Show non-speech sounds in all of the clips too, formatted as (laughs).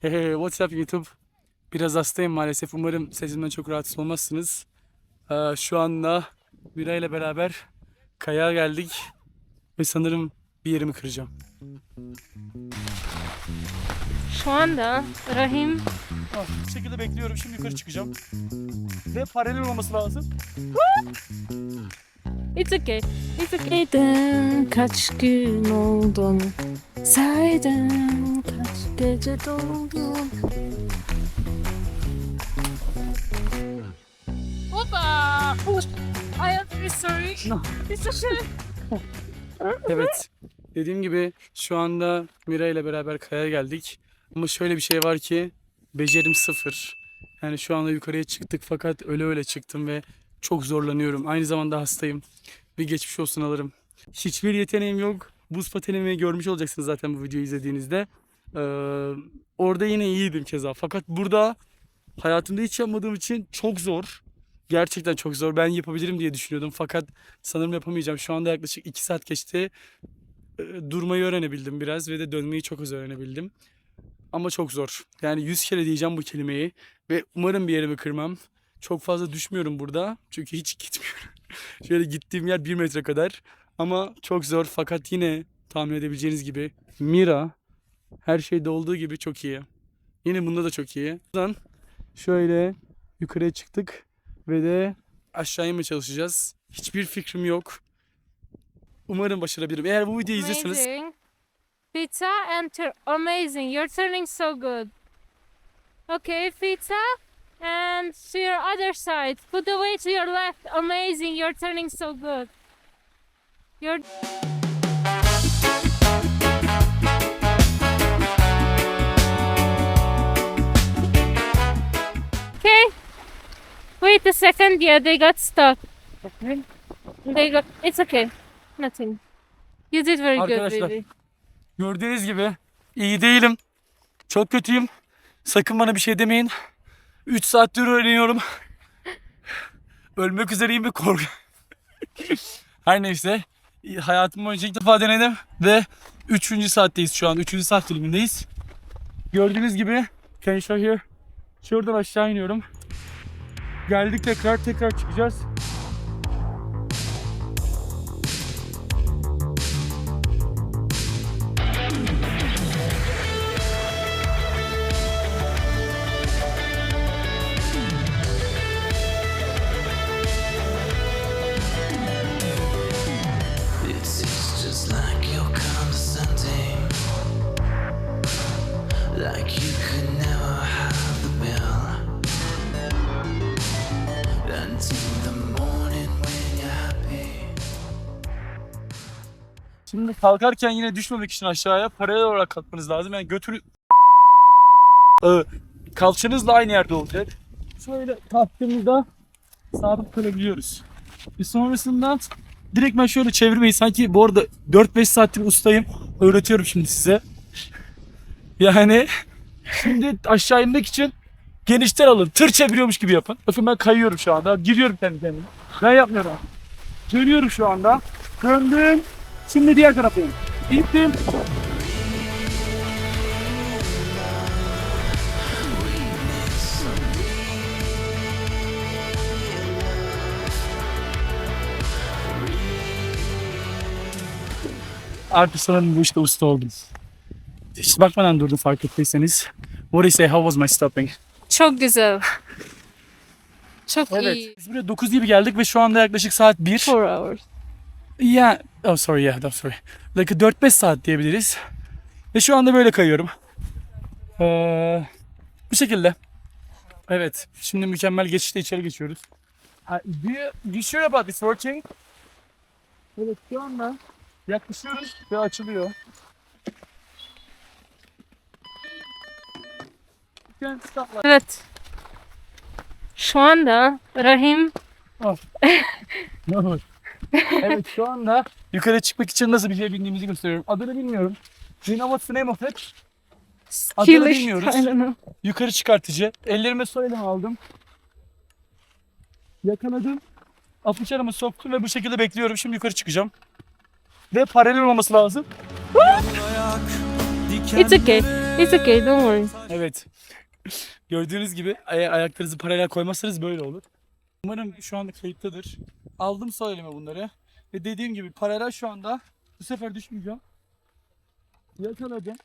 Hey, what's up YouTube? Biraz hastayım maalesef. Umarım sesimden çok rahatsız olmazsınız. Ee, şu anda Mira ile beraber kayağa geldik. Ve sanırım bir yerimi kıracağım. Şu anda Rahim Ah, bu şekilde bekliyorum. Şimdi yukarı çıkacağım. Ve paralel olması lazım. It's okay. It's okay. Neden kaç gün oldun? Saydım gece doldun? Hoppa! No. It's okay. Evet. Dediğim gibi şu anda Mira ile beraber kayaya geldik. Ama şöyle bir şey var ki becerim sıfır. Yani şu anda yukarıya çıktık fakat öyle öyle çıktım ve çok zorlanıyorum. Aynı zamanda hastayım. Bir geçmiş olsun alırım. Hiçbir yeteneğim yok. Buz patenimi görmüş olacaksınız zaten bu videoyu izlediğinizde. Ee, orada yine iyiydim keza. Fakat burada hayatımda hiç yapmadığım için çok zor. Gerçekten çok zor. Ben yapabilirim diye düşünüyordum. Fakat sanırım yapamayacağım. Şu anda yaklaşık 2 saat geçti. Ee, Durmayı öğrenebildim biraz ve de dönmeyi çok az öğrenebildim. Ama çok zor. Yani 100 kere diyeceğim bu kelimeyi ve umarım bir yerimi kırmam. Çok fazla düşmüyorum burada. Çünkü hiç gitmiyorum. (laughs) Şöyle gittiğim yer 1 metre kadar. Ama çok zor fakat yine tahmin edebileceğiniz gibi Mira her şeyde olduğu gibi çok iyi. Yine bunda da çok iyi. Buradan şöyle yukarıya çıktık ve de aşağı inmeye çalışacağız. Hiçbir fikrim yok. Umarım başarabilirim. Eğer bu videoyu izliyorsanız Amazing. Pizza and amazing. You're turning so good. Okay, pizza. And to your other side. Put the weight to your left. Amazing. You're turning so good. You're. A second. Yeah, they got stuck. They got. It's okay. Nothing. You did very good, Arkadaşlar. baby. gördüğünüz gibi iyi değilim. Çok kötüyüm. Sakın bana bir şey demeyin. 3 saattir öğreniyorum. Ölmek üzereyim ve korku. Her neyse. Hayatım boyunca ilk defa denedim ve 3. saatteyiz şu an. 3. saat dilimindeyiz. Gördüğünüz gibi can you show here? Şuradan aşağı iniyorum. Geldik tekrar tekrar çıkacağız. Kalkarken yine düşmemek için aşağıya paralel olarak kalkmanız lazım. Yani götürü... Ee, kalçanızla aynı yerde olacak. Şöyle kalktığımızda sabit kalabiliyoruz. Ve sonrasında direkt ben şöyle çevirmeyi sanki bu arada 4-5 saattir ustayım. Öğretiyorum şimdi size. Yani şimdi aşağı inmek için genişten alın. Tır çeviriyormuş gibi yapın. Bakın ben kayıyorum şu anda. Giriyorum kendi kendime. Ben yapmıyorum. Dönüyorum şu anda. Döndüm. Şimdi diğer tarafa in. İttim. Artık sanırım bu işte usta oldum. Hiç bakmadan durdum fark ettiyseniz. What do you say? How was my stopping? Çok güzel. Çok Evet. iyi. Biz buraya 9 gibi geldik ve şu anda yaklaşık saat 1. Four hours. Yeah. Oh sorry yeah, I'm sorry. Like 4-5 saat diyebiliriz. Ve şu anda böyle kayıyorum. Ee, bu şekilde. Evet. Şimdi mükemmel geçişte içeri geçiyoruz. Ha, do you, you sure about this working? Evet şu anda yaklaşıyoruz ve açılıyor. Evet. Şu anda Rahim (laughs) Ne olur. Evet şu anda yukarı çıkmak için nasıl bir şey bildiğimizi gösteriyorum. Adını bilmiyorum. The name of it? Adını Kilish, bilmiyoruz. Know. Yukarı çıkartıcı. Ellerime elimi aldım. Yakaladım. Apuçlarımı soktum ve bu şekilde bekliyorum. Şimdi yukarı çıkacağım. Ve paralel olması lazım. It's okay. It's okay, don't worry. Evet. Gördüğünüz gibi ay- ayaklarınızı paralel koymazsanız böyle olur. Umarım şu anda kayıttadır. Aldım sol elime bunları. Ve dediğim gibi paralel şu anda. Bu sefer düşmeyeceğim. Yakaladım.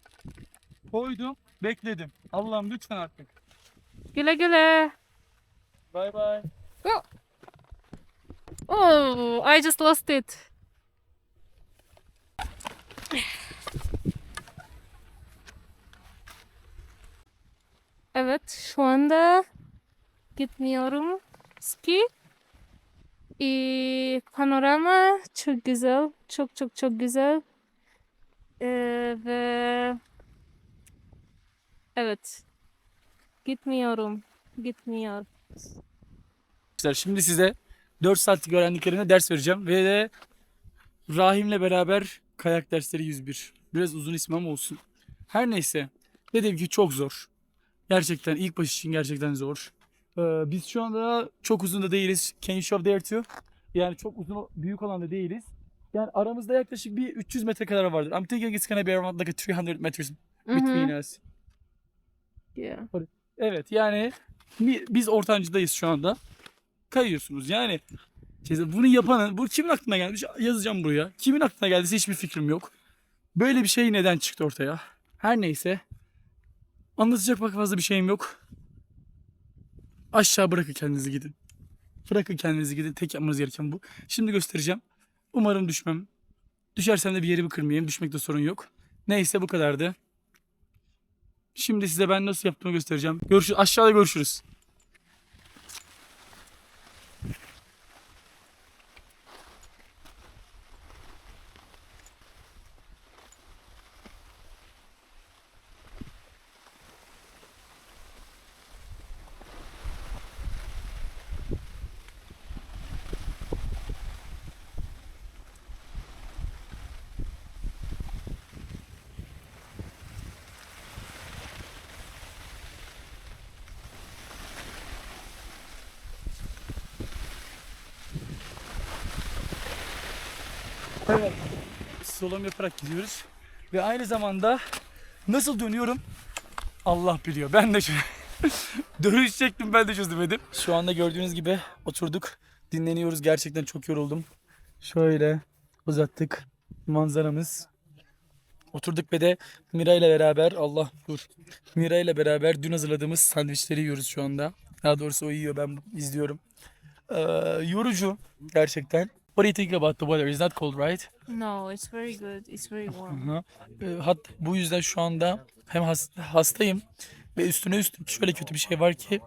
Koydum. Bekledim. Allah'ım lütfen artık. Güle güle. Bye bye. Oh, I just lost it. Evet, şu anda gitmiyorum. Ski. Ee, panorama çok güzel. Çok çok çok güzel. Ee, ve evet. Gitmiyorum. Gitmiyor. Şimdi size 4 saatlik öğrendiklerine ders vereceğim. Ve de Rahim'le beraber kayak dersleri 101. Biraz uzun ismi ama olsun. Her neyse. Dediğim gibi çok zor. Gerçekten ilk baş için gerçekten zor. Ee, biz şu anda çok uzun da değiliz. Can you show there too? Yani çok uzun büyük olan da değiliz. Yani aramızda yaklaşık bir 300 metre kadar vardır. I'm thinking it's gonna be around like a 300 meters between Mhm, us. yeah. Evet yani bi- biz ortancıdayız şu anda. Kayıyorsunuz yani. bunu yapanın, bu kimin aklına gelmiş yazacağım buraya. Kimin aklına geldiyse hiçbir fikrim yok. Böyle bir şey neden çıktı ortaya? Her neyse. Anlatacak bak fazla bir şeyim yok. Aşağı bırakın kendinizi gidin. Bırakın kendinizi gidin. Tek yapmanız gereken bu. Şimdi göstereceğim. Umarım düşmem. Düşersem de bir yerimi kırmayayım. Düşmekte sorun yok. Neyse bu kadardı. Şimdi size ben nasıl yaptığımı göstereceğim. Görüşürüz. Aşağıda görüşürüz. Evet. Solom yaparak gidiyoruz. Ve aynı zamanda nasıl dönüyorum Allah biliyor. Ben de çö- (laughs) dönüş şeklim ben de çözemedim. Şu anda gördüğünüz gibi oturduk. Dinleniyoruz. Gerçekten çok yoruldum. Şöyle uzattık manzaramız. Oturduk ve de Mira ile beraber Allah dur. Mira ile beraber dün hazırladığımız sandviçleri yiyoruz şu anda. Daha doğrusu o yiyor ben izliyorum. Ee, yorucu gerçekten. What do you think about the weather? It's not cold, right? No, it's very good. It's very warm. Hı. Ee, Hat bu yüzden şu anda hem has- hastayım ve üstüne üstlük şöyle kötü bir şey var ki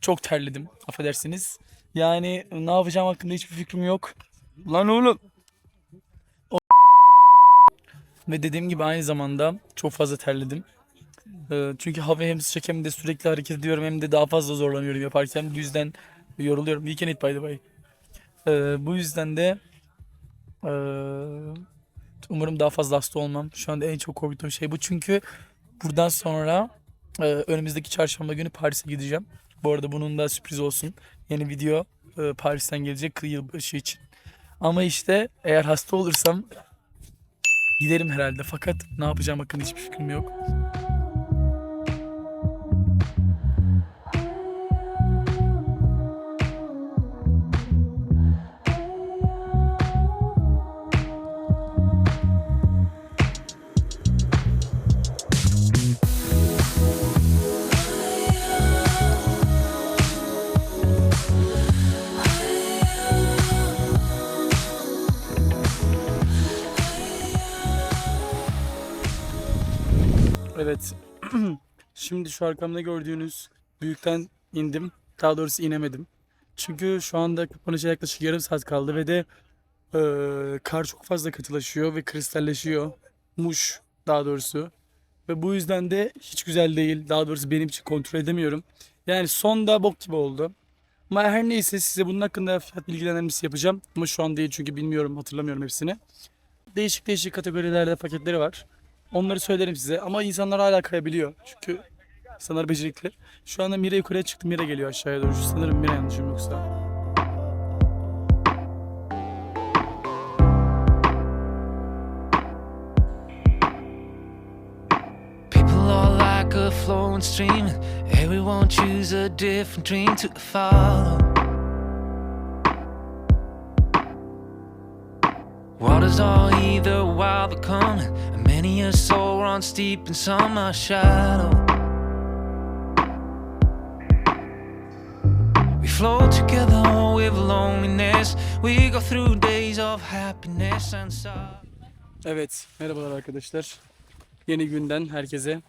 çok terledim. Affedersiniz. Yani ne yapacağım hakkında hiçbir fikrim yok. Lan oğlum. O- Ve dediğim gibi aynı zamanda çok fazla terledim. Ee, çünkü hava hem sıcak hem de sürekli hareket ediyorum hem de daha fazla zorlanıyorum yaparken. Bu yüzden yoruluyorum. You can eat by the way. Ee, bu yüzden de ee, Umarım daha fazla hasta olmam. Şu anda en çok korktuğum şey bu. Çünkü buradan sonra e, önümüzdeki çarşamba günü Paris'e gideceğim. Bu arada bunun da sürpriz olsun. Yeni video e, Paris'ten gelecek yılbaşı için. Ama işte eğer hasta olursam giderim herhalde. Fakat ne yapacağım hakkında hiçbir fikrim yok. Evet. (clears throat) Şimdi şu arkamda gördüğünüz büyükten indim. Daha doğrusu inemedim. Çünkü şu anda kapanışa yaklaşık yarım saat kaldı ve de eee, kar çok fazla katılaşıyor ve kristalleşiyor. Muş daha doğrusu. Ve bu yüzden de hiç güzel değil. Daha doğrusu benim için kontrol edemiyorum. Yani sonda bok gibi oldu. Ama her neyse size bunun hakkında fiyat bilgilendirmesi yapacağım. Ama şu an değil çünkü bilmiyorum hatırlamıyorum hepsini. Değişik değişik kategorilerde paketleri var. Onları söylerim size ama insanlar hala kayabiliyor. Çünkü insanlar becerikli. Şu anda Mira yukarıya çıktı. Mira geliyor aşağıya doğru. Sanırım Mira yanlışım yoksa. Flowing stream. Everyone choose a different dream to follow. Waters are either wild or coming, many a soul runs deep in some are shallow. We flow together with loneliness. We go through days of happiness and sorrow. Evet, merhabalar arkadaşlar. Yeni günden herkese.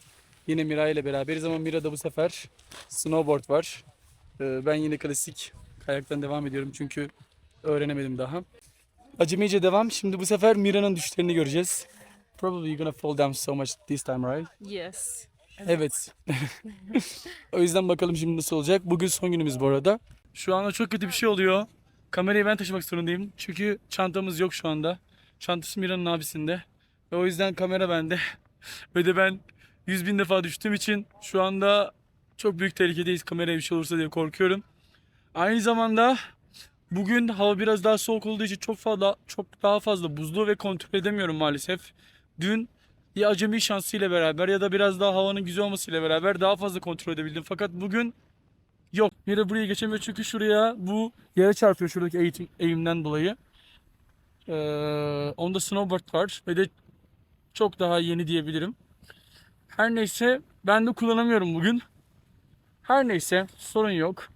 Yine Mira ile beraberiz ama Mira'da bu sefer snowboard var. Ee, Ben yine klasik kayaktan devam ediyorum çünkü öğrenemedim daha. Acemice devam. Şimdi bu sefer Mira'nın düşlerini göreceğiz. Probably you're gonna fall down so much this time, right? Yes. Evet. (laughs) o yüzden bakalım şimdi nasıl olacak. Bugün son günümüz bu arada. Şu anda çok kötü bir şey oluyor. Kamerayı ben taşımak zorundayım. Çünkü çantamız yok şu anda. Çantası Mira'nın abisinde. Ve o yüzden kamera bende. (laughs) Ve de ben 100 bin defa düştüğüm için şu anda çok büyük tehlikedeyiz. Kameraya bir şey olursa diye korkuyorum. Aynı zamanda bugün hava biraz daha soğuk olduğu için çok fazla çok daha fazla buzlu ve kontrol edemiyorum maalesef. Dün ya acemi şansıyla beraber ya da biraz daha havanın güzel olmasıyla beraber daha fazla kontrol edebildim. Fakat bugün yok. Yine buraya geçemiyor çünkü şuraya bu yere çarpıyor şuradaki eğitim, eğimden dolayı. Ee, onda snowboard var ve de çok daha yeni diyebilirim. Her neyse ben de kullanamıyorum bugün. Her neyse sorun yok.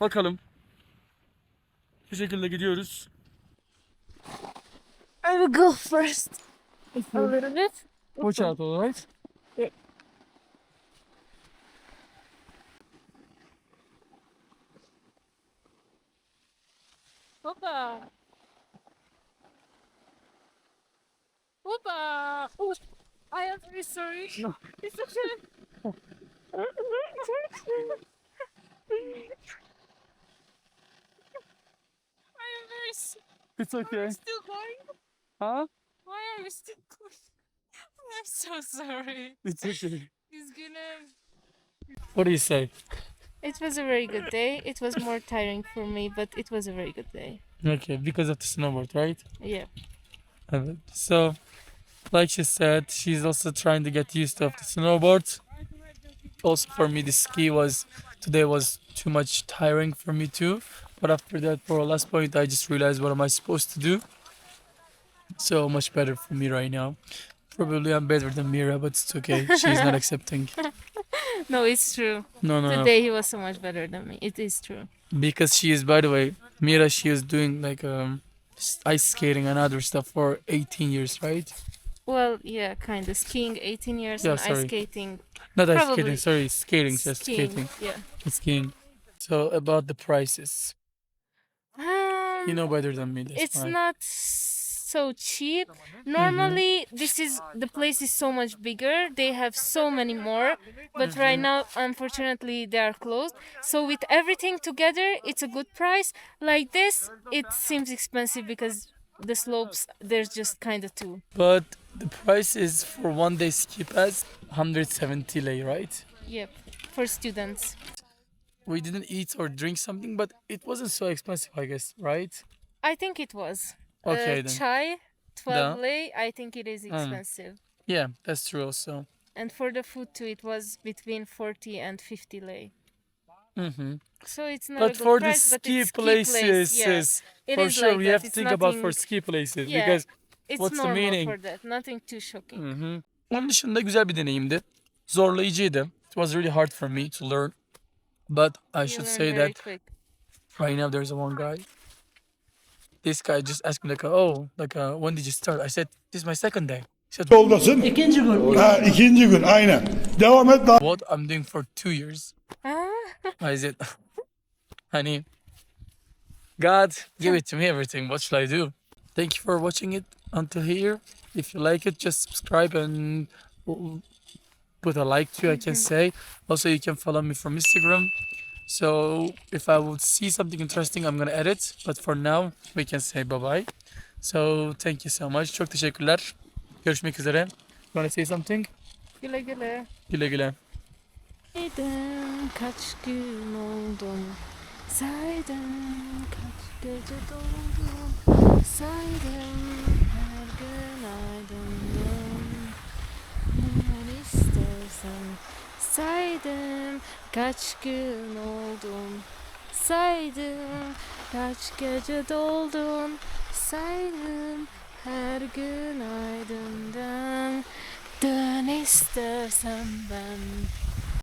Bakalım. Bu şekilde gidiyoruz. I will go first. A little bit. Watch out alright? Hoppa. Hoppa. Oh, I am very sorry. (laughs) No. It's okay. (laughs) I am very sorry. It's Are okay. you still going? Huh? Why are you still going? (laughs) I'm so sorry. It's okay. It's gonna. What do you say? It was a very good day. It was more tiring for me, but it was a very good day. Okay, because of the snowboard, right? Yeah. Evet. So, like she said, she's also trying to get used to the snowboard. Also, for me, the ski was today was too much tiring for me too. But after that, for our last point, I just realized what am I supposed to do. So much better for me right now. Probably I'm better than Mira, but it's okay. She's not (laughs) accepting. No, it's true. No, no, no. Today he was so much better than me. It is true. Because she is, by the way, Mira, she is doing like um, s- ice skating and other stuff for 18 years, right? Well, yeah, kind of skiing 18 years Yeah, and ice sorry. skating. Not ice Probably. skating, sorry, skating, just skiing. skating. Yeah. skiing. So about the prices, Um, you know better than me. That's it's why. not so cheap. Mm-hmm. Normally, this is the place is so much bigger. They have so many more, but right mm-hmm. now, unfortunately, they are closed. So with everything together, it's a good price. Like this, it seems expensive because the slopes there's just kind of two. But the price is for one day ski pass 170 lei, right? Yep, for students. We didn't eat or drink something, but it wasn't so expensive, I guess, right? I think it was. Okay uh, then. Chai, 12 Da. lei. I think it is expensive. Yeah, that's true also. And for the food too, it was between 40 and 50 lei. hmm So it's not a But good for the price, but ski it's places, place, yeah. It for is sure, like we that. have to It's think about for nothing- ski places Yeah. because It's what's the normal meaning? for that. Nothing too shocking. Mhm. Onun dışında güzel bir deneyimdi. Zorlayıcıydı. It was really hard for me to learn. But I You should learn say very that quick. right now there's a one guy. This guy just asked me like, oh, like, uh, when did you start? I said, this is my second day. He said, Yoldasın. İkinci gün. Ha, ikinci gün aynen. Devam et daha. what? I'm doing for two years. Ah, I said, (laughs) honey, God, give it to me everything. What should I do? Thank you for watching it until here. If you like it, just subscribe and put a like too, I can say. Also, you can follow me from Instagram. So if I would see something interesting, I'm gonna edit. But for now, we can say bye bye. So thank you so much. Çok teşekkürler. Görüşmek üzere. You wanna say something? güle güle. Güle güle. Neden kaç gün oldum Saydım kaç gece doldum Saydım her gün aydındım Ne istersen Saydım kaç gün oldun Saydım kaç gece doldun Saydım her gün aydından. Dön istersen ben